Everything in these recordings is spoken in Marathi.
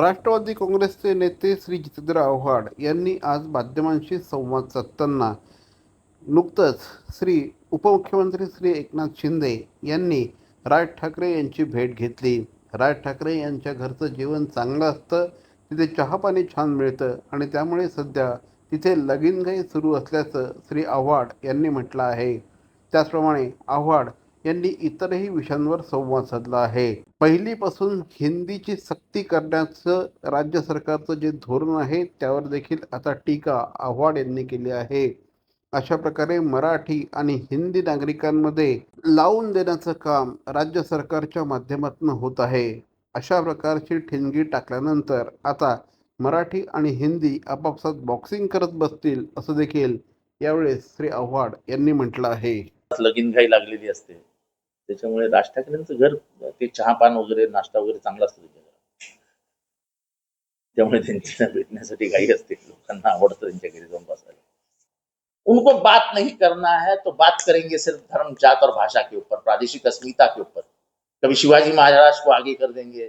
राष्ट्रवादी काँग्रेसचे नेते श्री जितेंद्र आव्हाड यांनी आज माध्यमांशी संवाद साधताना नुकतंच श्री उपमुख्यमंत्री श्री एकनाथ शिंदे यांनी राज ठाकरे यांची भेट घेतली. राज ठाकरे यांच्या घरचं जीवन चांगलं असतं तिथे चहापाणी छान मिळतं आणि त्यामुळे सध्या तिथे लगीनघाई सुरू असल्याचं श्री आव्हाड यांनी म्हटलं आहे. त्याचप्रमाणे आव्हाड यांनी इतरही विषयांवर संवाद साधला आहे. पहिलीपासून हिंदीची सक्ती करण्याचं राज्य सरकारचं जे धोरण आहे त्यावर देखील आता टीका आव्हाड यांनी केली आहे. अशा प्रकारे मराठी आणि हिंदी नागरिकांमध्ये लावून देण्याचं काम राज्य सरकारच्या माध्यमातून होत आहे. अशा प्रकारची ठिणगी टाकल्यानंतर आता मराठी आणि हिंदी आपापसात बॉक्सिंग करत बसतील असं देखील यावेळेस श्री आव्हाड यांनी म्हटलं आहे. लगीन घाई लागलेली असते. त्याच्यामुळे राज ठाकरेंचं घर, ते चहापान वगैरे, नाश्ता वगैरे चांगला असतो त्यामुळे त्यांच्या भेटण्यासाठी घाई असते. लोकांना आवडतं त्यांच्या घरी जाऊन बसायला. उनको बात नहीं करना है तो बात करेंगे सिर्फ़ धर्म, जात और भाषा के ऊपर, प्रादेशिक अस्मिता के ऊपर. कभी शिवाजी महाराज को आगे कर देंगे,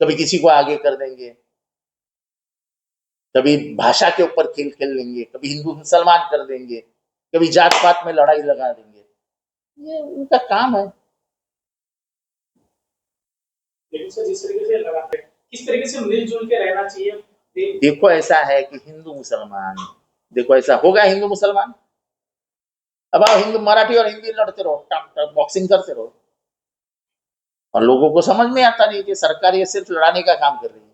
कभी किसी को आगे कर देंगे. कभी भाषा के ऊपर खेल खेल लेंगे, कभी हिंदू मुसलमान कर देंगे, कभी जात पात में लड़ाई लगा देंगे. ये उनका काम है। किस तरीके से मिलजुल के रहना चाहिए, देखो ऐसा है कि हिंदू मुसलमान, देखो ऐसा होगा हिंदू मुसलमान? अब आप हिंदू मराठी और हिंदी लड़ते रहो बॉक्सिंग करते रहो। और लोगों को समझ में आता नहीं कि सरकार ये सिर्फ़ लड़ाने का काम कर रही है।